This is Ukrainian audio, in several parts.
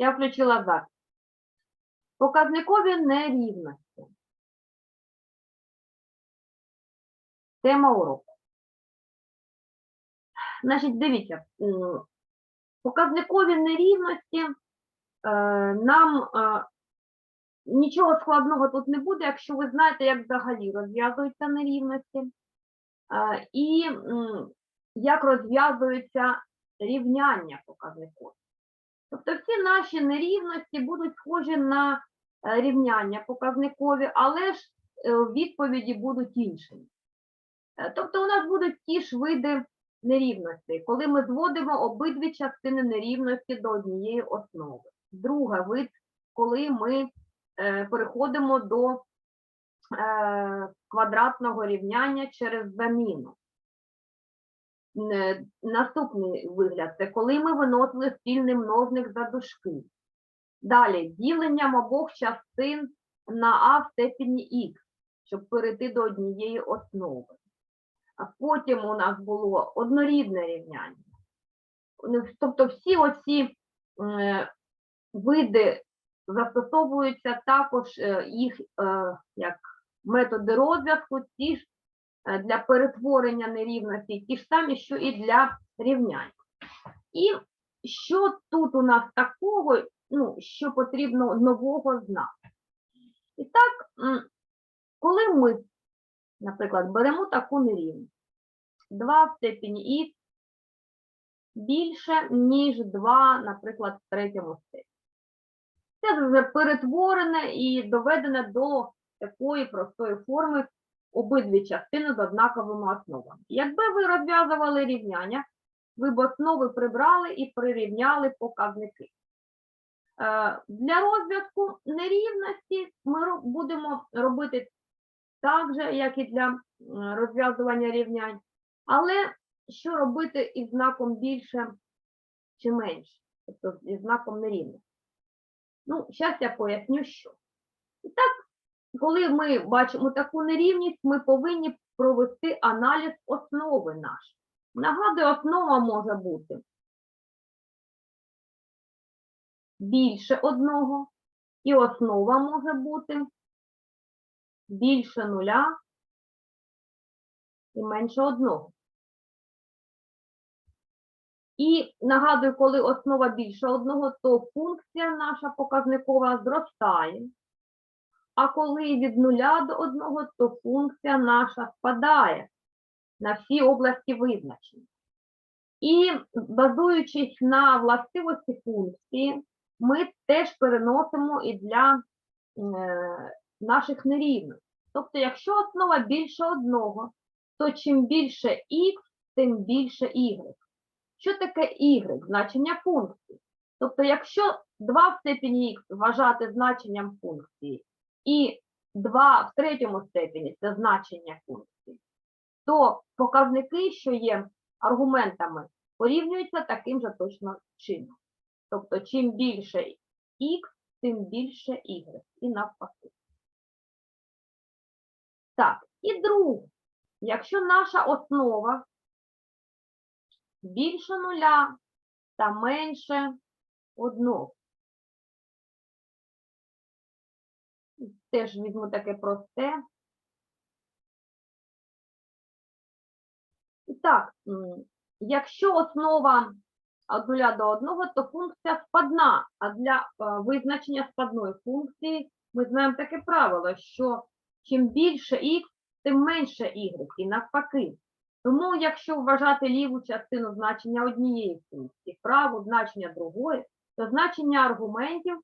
Я включила запис. Показникові нерівності. Тема уроку. Значить, дивіться, показникові нерівності е, нам е, нічого складного тут не буде, якщо ви знаєте, як взагалі розв'язуються нерівності е, і як розв'язуються рівняння показникові. Тобто всі наші нерівності будуть схожі на е, рівняння показникові, але ж е, відповіді будуть іншими. Е, Тобто у нас будуть ті ж види нерівностей, коли ми зводимо обидві частини нерівності до однієї основи. Другий вид, коли ми переходимо до квадратного рівняння через заміну. Е, Наступний вигляд це коли ми виносили спільний множник за дужки. Далі діленням обох частин на а в степені х, щоб перейти до однієї основи. А потім у нас було однорідне рівняння. Ну, Тобто всі оці е, види застосовуються також е, їх е, як методи розв'язку, ті ж для перетворення нерівності, ті ж самі, що і для рівнянь. І що тут у нас такого, ну, що потрібно нового знати? І так, коли ми, наприклад, беремо таку нерівність, 2 в степені х більше, ніж 2, наприклад, в третьому степені. Це вже перетворене і доведене до такої простої форми обидві частини з однаковими основами. Якби ви розв'язували рівняння, ви б основи прибрали і прирівняли показники. Е, Для розв'язку нерівності ми будемо робити так же, як і для розв'язування рівнянь. Але що робити із знаком більше чи менше, тобто із знаком нерівності? Ну, зараз я поясню, що. І так, коли ми бачимо таку нерівність, ми повинні провести аналіз основи нашої. Нагадую, основа може бути більше одного, і основа може бути більше нуля і менше одного. І нагадую, коли основа більше одного, то функція наша показникова зростає. А коли від нуля до одного, то функція наша спадає на всі області визначення. І базуючись на властивості функції, ми теж переносимо і для е, наших нерівностей. Тобто, якщо основа більше одного, то чим більше х, тим більше y. Що таке y? Значення функції. Тобто, якщо 2 в степені х вважати значенням функції, і 2 в третьому степені це значення функції, то показники, що є аргументами, порівнюються таким же точно чином. Тобто, чим більше х, тим більше y. І навпаки. Так, і друге, якщо наша основа більше нуля та менше одного. Теж візьму таке просте. І так, якщо основа від нуля до одного, то функція спадна. А для е, визначення спадної функції ми знаємо таке правило, що чим більше х, тим менше y, і навпаки. Тому, якщо вважати ліву частину значення однієї функції, праву значення другої, то значення аргументів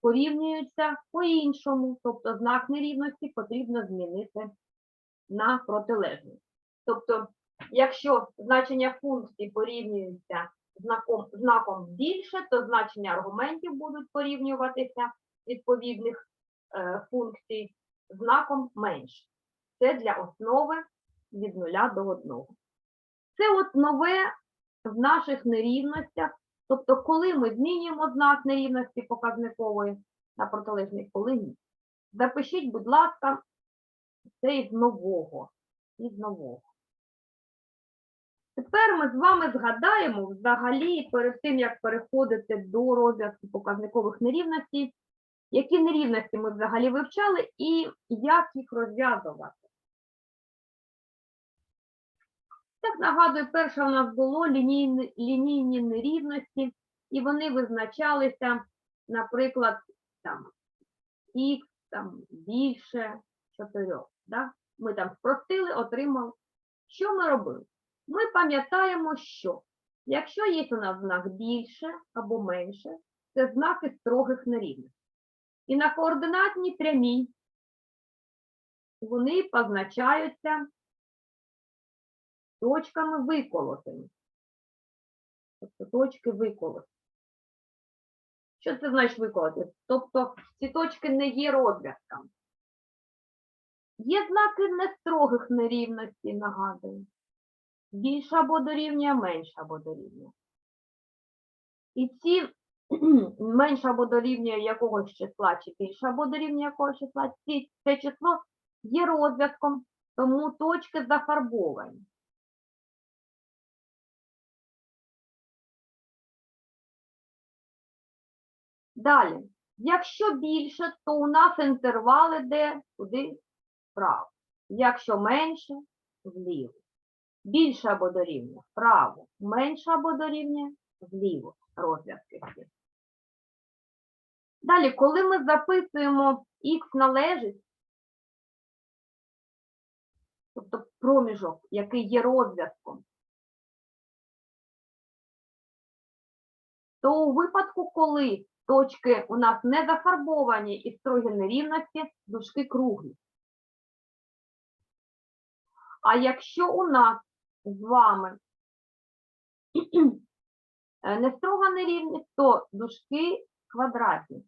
порівнюються по-іншому, тобто знак нерівності потрібно змінити на протилежний. Тобто, якщо значення функції порівнюються знаком, знаком більше, то значення аргументів будуть порівнюватися відповідних е, функцій знаком менше. Це для основи від нуля до одного. Це от нове в наших нерівностях. Тобто, коли ми змінюємо знак нерівності показникової на протилежний, коли ні. Запишіть, будь ласка, це із нового. Із нового. Тепер ми з вами згадаємо взагалі перед тим, як переходити до розв'язку показникових нерівностей, які нерівності ми взагалі вивчали і як їх розв'язувати. Так нагадую, перше у нас було лінійні, лінійні нерівності, і вони визначалися, наприклад, там х там, більше 4. Да? Ми там спростили, отримали. Що ми робили? Ми пам'ятаємо, що якщо є у нас знак більше або менше, це знаки строгих нерівностей. І на координатній прямій вони позначаються точками виколотими. Тобто точки виколоти. Що це значить виколоти? Тобто ці точки не є розв'язками. Є знаки нестрогих нерівностей, нагадую. Більше або дорівнює, менше або дорівнює. І ці менше або дорівнює якогось числа, чи більше або дорівнює якогось числа, ці, це число є розв'язком, тому точки зафарбовані. Далі, якщо більше, то у нас інтервал іде туди вправо. Якщо менше, вліво. Більше або дорівнює вправо, менше або дорівнює вліво розв'язки. Далі, коли ми записуємо х належить, тобто проміжок, який є розв'язком, то у випадку, коли точки у нас не зафарбовані і строгі нерівності, дужки круглі. А якщо у нас з вами е, не строга нерівність, то дужки квадратні.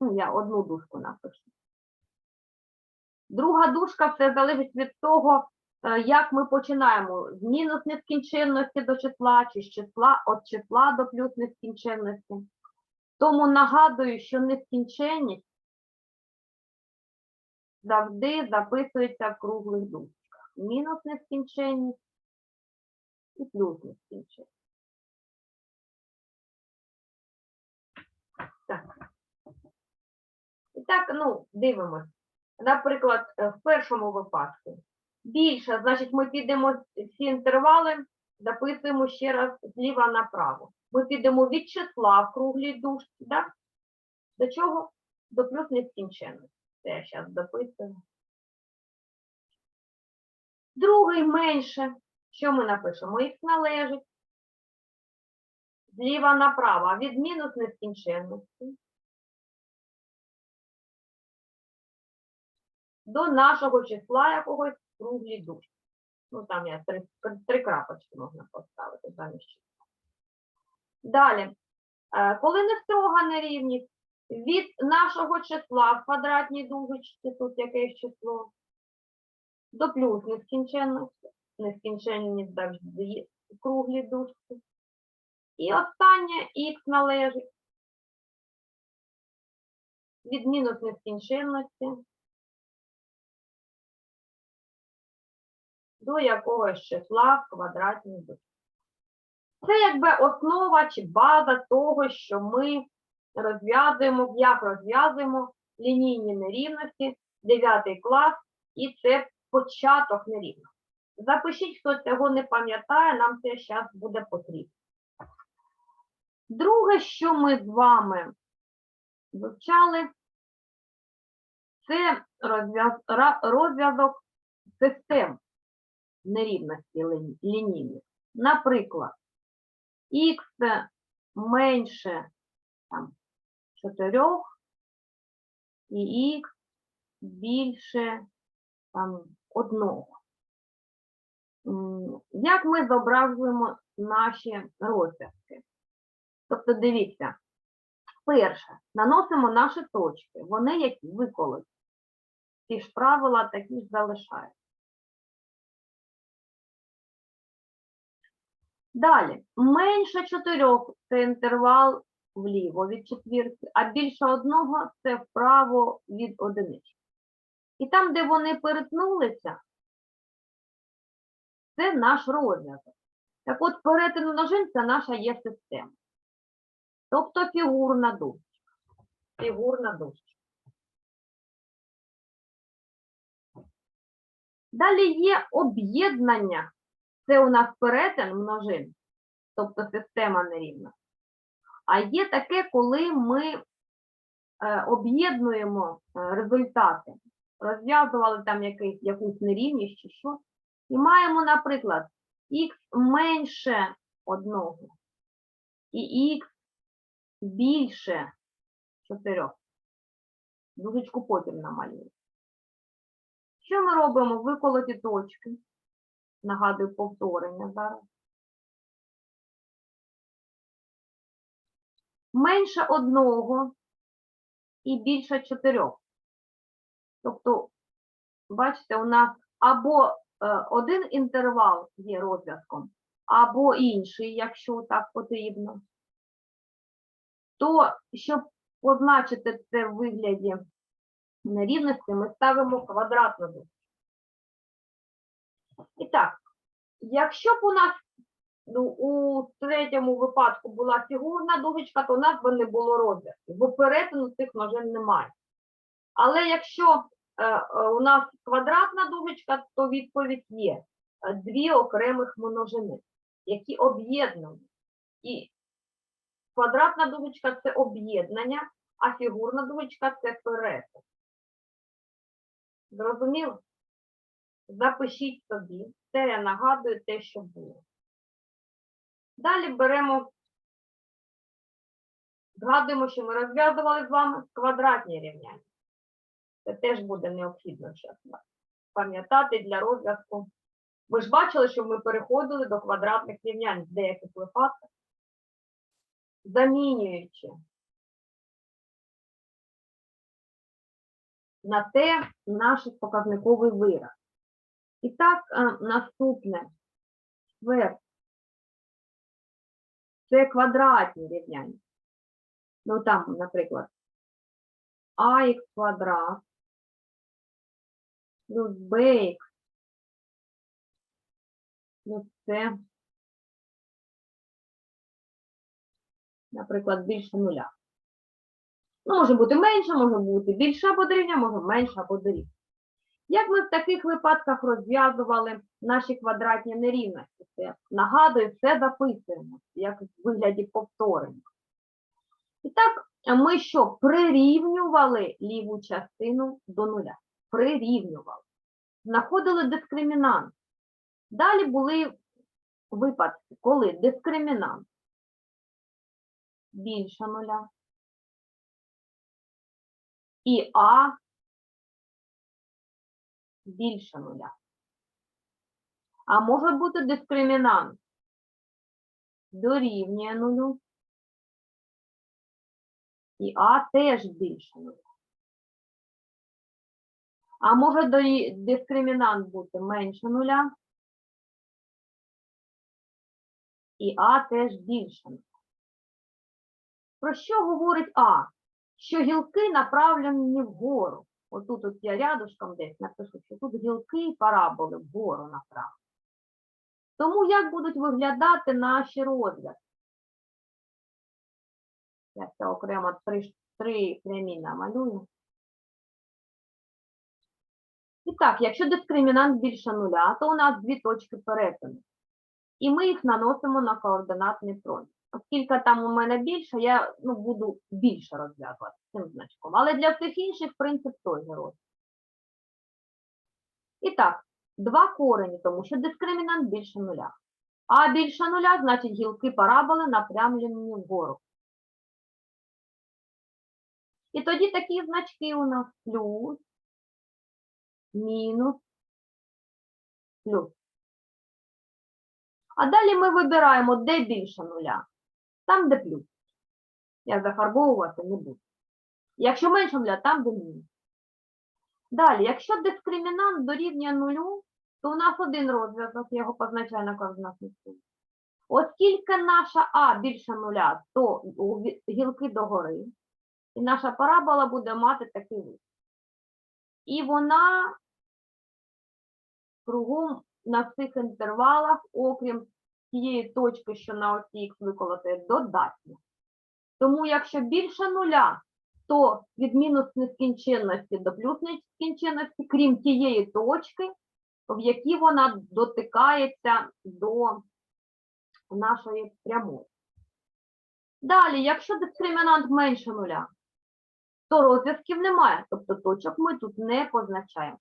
Ну, я одну дужку напишу. Друга дужка все залежить від того, як ми починаємо з мінус нескінченності до числа, чи з числа від числа до плюс нескінченності. Тому нагадую, що нескінченність завжди записується в круглих дужках. Мінус нескінченність і плюс нескінченність. Так. І так, ну, дивимось. Наприклад, е, в першому випадку більше, значить, ми підемо всі інтервали, записуємо ще раз зліва направо. Ми підемо від числа в круглій дужці, да? До чого? До плюс нескінченності. Це я зараз дописую. Другий менше. Що ми напишемо? Х належить. Зліва направо, від мінус нескінченності. До нашого числа якогось в круглій дужці. Ну, там я три, три крапочки можна поставити замість. Далі. Е, Коли не строга нерівність, від нашого числа в квадратній дужечці, тут якесь число, до плюс нескінченності, нескінченність завжди круглій дужці. І останнє х належить від мінус нескінченності до якогось числа в квадратній дужці. Це якби основа чи база того, що ми розв'язуємо, як розв'язуємо лінійні нерівності, 9 клас, і це початок нерівності. Запишіть, хто цього не пам'ятає, нам це зараз буде потрібно. Друге, що ми з вами вивчали, це розв'язок систем нерівності лі- лінійних. Наприклад, х менше там, 4 і х більше там, 1. Як ми зображуємо наші розв'язки? Тобто, дивіться, перше, наносимо наші точки, вони які виколоті. Ті ж правила такі ж залишаються. Далі, менше 4 це інтервал вліво від четвірки, а більше одного це вправо від одинички. І там, де вони перетнулися, це наш розв'язок. Так от перетин множин це наша є система. Тобто фігурна дужка. Фігурна дужка. Далі є об'єднання. Це у нас перетин множин, тобто система нерівна. А є таке, коли ми е, об'єднуємо е, результати, розв'язували там якийсь, якусь нерівність чи що, і маємо, наприклад, х менше одного і х більше чотирьох. Дужечку потім намалюю. Що ми робимо? Виколоті точки. Нагадую повторення зараз. Менше одного і більше чотирьох. Тобто, бачите, у нас або е, один інтервал є розв'язком, або інший, якщо так потрібно. То, щоб позначити це в вигляді нерівності, ми ставимо квадратну. І так, якщо б у нас ну, у третьому випадку була фігурна дужечка, то у нас би не було розв'язку, бо перетину цих множин немає. Але якщо е, е, у нас квадратна дужечка, то відповідь є е, дві окремих множини, які об'єднані. І квадратна дужечка це об'єднання, а фігурна дужечка це перетин. Зрозуміло? Запишіть собі. Це я нагадую те, що було. Далі беремо, згадуємо, що ми розв'язували з вами квадратні рівняння. Це теж буде необхідно зараз пам'ятати для розв'язку. Ви ж бачили, що ми переходили до квадратних рівнянь в деяких випадках, замінюючи на те наш показниковий вираз. І так, е, наступне четверте. Це квадратні рівняння. Ну там, наприклад, ах квадрат плюс bx плюс c, наприклад, більше нуля. Ну, може бути менше, може бути більше або дорівня, може менше або дорівня. Як ми в таких випадках розв'язували наші квадратні нерівності? Це, нагадую, все записуємо, як в вигляді повторення. І так, ми що, прирівнювали ліву частину до нуля? Прирівнювали. Знаходили дискримінант. Далі були випадки, коли дискримінант більше нуля. І А більше нуля. А може бути дискримінант дорівнює нулю. І А теж більше нуля. А може дискримінант бути менше нуля. І А теж більше нуля. Про що говорить А? Що гілки направлені вгору. Отут от я рядышком десь напишу, що тут гілки і параболи вгору направлені. Тому як будуть виглядати наші розв'язки? Я це окремо три, три прямі намалюю. І так, якщо дискримінант більше нуля, то у нас дві точки перетину. І ми їх наносимо на координатний промінь. Оскільки там у мене більше, я ну, буду більше розв'язувати цим значком. Але для всіх інших принцип той же розв'язок. І так, два корені, тому що дискримінант більше нуля. А більше нуля, значить гілки параболи напрямлені вгору. І тоді такі значки у нас плюс, мінус, плюс. А далі ми вибираємо, де більше нуля. Там, де плюс. Я зафарбовувати не буду. Якщо менше нуля, там, де мінус. Далі, якщо дискримінант дорівнює нулю, то у нас один розв'язок, його позначаю на координатній сумі. Оскільки наша А більше нуля, то гілки догори, і наша парабола буде мати такий вид. І вона кругом на цих інтервалах, окрім тієї точки, що на осі х виколоти, додатня. Тому якщо більше нуля, то від мінус нескінченності до плюс нескінченності, крім тієї точки, в якій вона дотикається до нашої прямої. Далі, якщо дискримінант менше нуля, то розв'язків немає, тобто точок ми тут не позначаємо.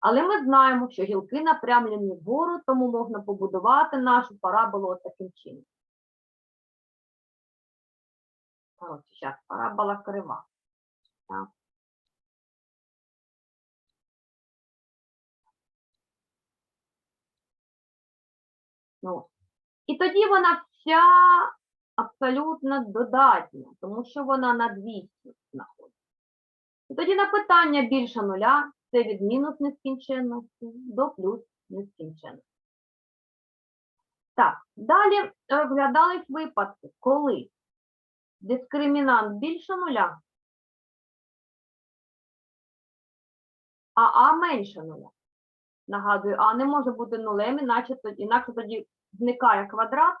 Але ми знаємо, що гілки напрямлені вгору, тому можна побудувати нашу параболу таким чином. Ось зараз парабола крива. Ну, і тоді вона вся абсолютно додатня, тому що вона на 200 знаходиться. І тоді на питання більше нуля це від мінус нескінченності до плюс нескінченності. Так, далі розглядались випадки, коли дискримінант більше нуля, а А менше нуля. Нагадую, А не може бути нулем, іначе інакше тоді зникає квадрат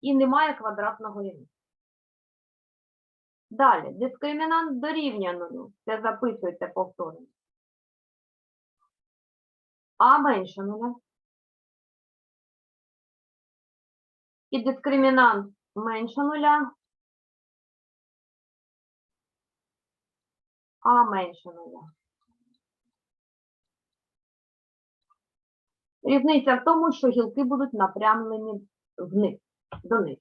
і немає квадратного рівня. Далі, дискримінант дорівнює нулю. Це записуйте повторно. А менше нуля. І дискримінант менше нуля. А менше нуля. Різниця в тому, що гілки будуть напрямлені вниз, донизу.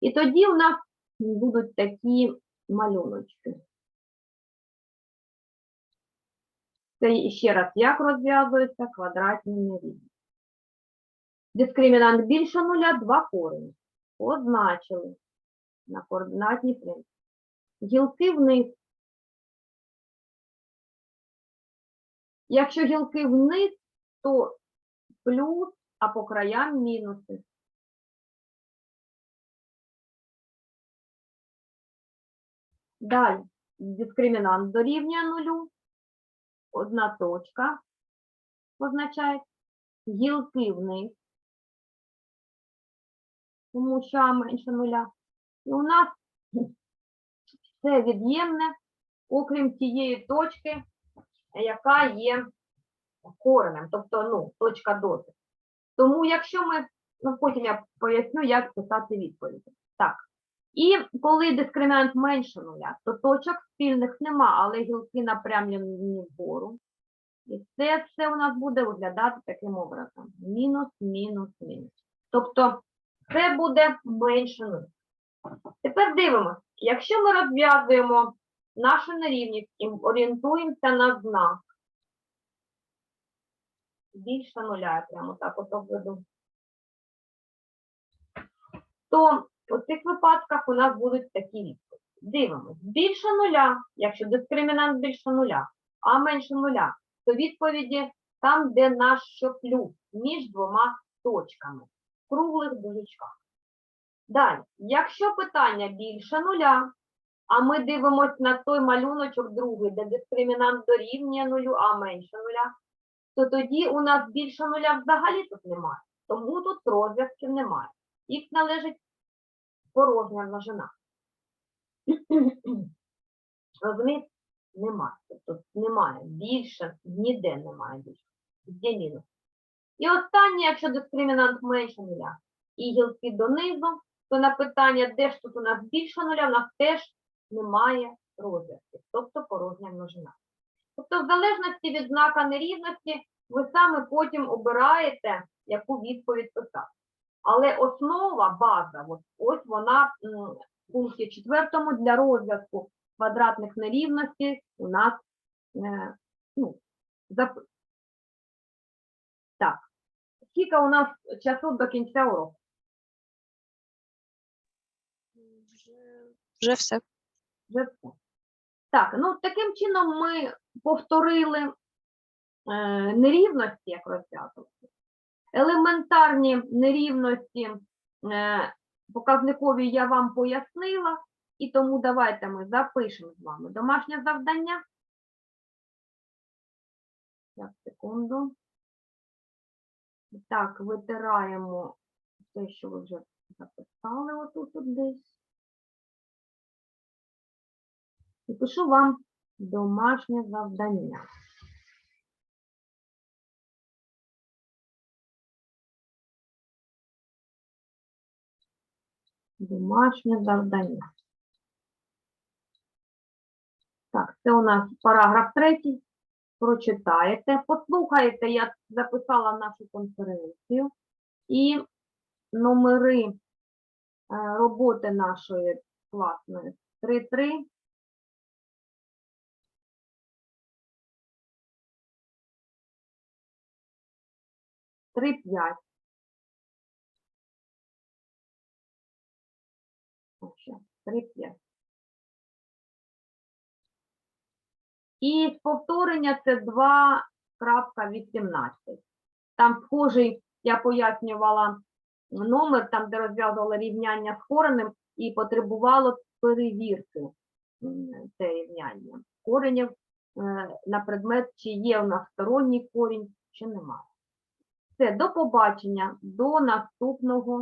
І тоді у нас будуть такі малюночки. Це ще раз, як розв'язуються квадратні нерівності. Дискримінант більше нуля, два корені. Позначили на координатній прямі. Гілки вниз. Якщо гілки вниз, то плюс, а по краям мінуси. Далі дискримінант дорівнює нулю. Одна точка позначає гілки вниз, тому що менше нуля. І у нас все від'ємне, окрім тієї точки, яка є коренем, тобто ну, точка дотику. Тому якщо ми, ну потім я поясню, як писати відповіді. Так. І коли дискримінант менше нуля, то точок спільних нема, але гілки напрямлені вгору. І це все у нас буде виглядати таким образом. Мінус, мінус, мінус. Тобто це буде менше нуля. Тепер дивимося, якщо ми розв'язуємо нашу нерівність і орієнтуємося на знак, більше нуля, я прямо так от обведу, то у цих випадках у нас будуть такі відповіді. Дивимось, більше нуля, якщо дискримінант більше нуля, а менше нуля, то відповіді там, де наш що плюс, між двома точками, в круглих дужечках. Далі, якщо питання більше нуля, а ми дивимося на той малюночок другий, де дискримінант дорівнює нулю, а менше нуля, то тоді у нас більше нуля взагалі тут немає. Тому тут розв'язків немає. Х належить порожня множина. Розумієте? Немає. Тобто немає. Більше, ніде немає більше. Де мінус. І останнє, якщо дискримінант менше нуля і гілки донизу, то на питання, де ж тут у нас більше нуля, у нас теж немає розв'язків, тобто порожня множина. Тобто, в залежності від знака нерівності, ви саме потім обираєте, яку відповідь писати. Але основа, база, от, ось вона в пункті четвертому для розв'язку квадратних нерівностей у нас е, ну, зап... Так. Скільки у нас часу до кінця уроку? Вже, все. Вже все. Так, ну таким чином ми повторили е, нерівності, як розв'язувати. Елементарні нерівності е, показникові я вам пояснила, і тому давайте ми запишемо з вами домашнє завдання. Так, секунду. Так, витираємо те, що ви вже записали отут от десь. І пишу вам домашнє завдання. Домашнє завдання. Так, це у нас параграф третій. Прочитаєте, послухаєте, я записала нашу конференцію і номери е, роботи нашої класної 3.3. Три п'ять. Три. І повторення це 2.18. Там схожий, я пояснювала номер, там, де розв'язувала рівняння з коренем, і потребувало перевірки це рівняння. Коренів е, на предмет, чи є у нас сторонній корінь, чи немає. Все, до побачення, до наступного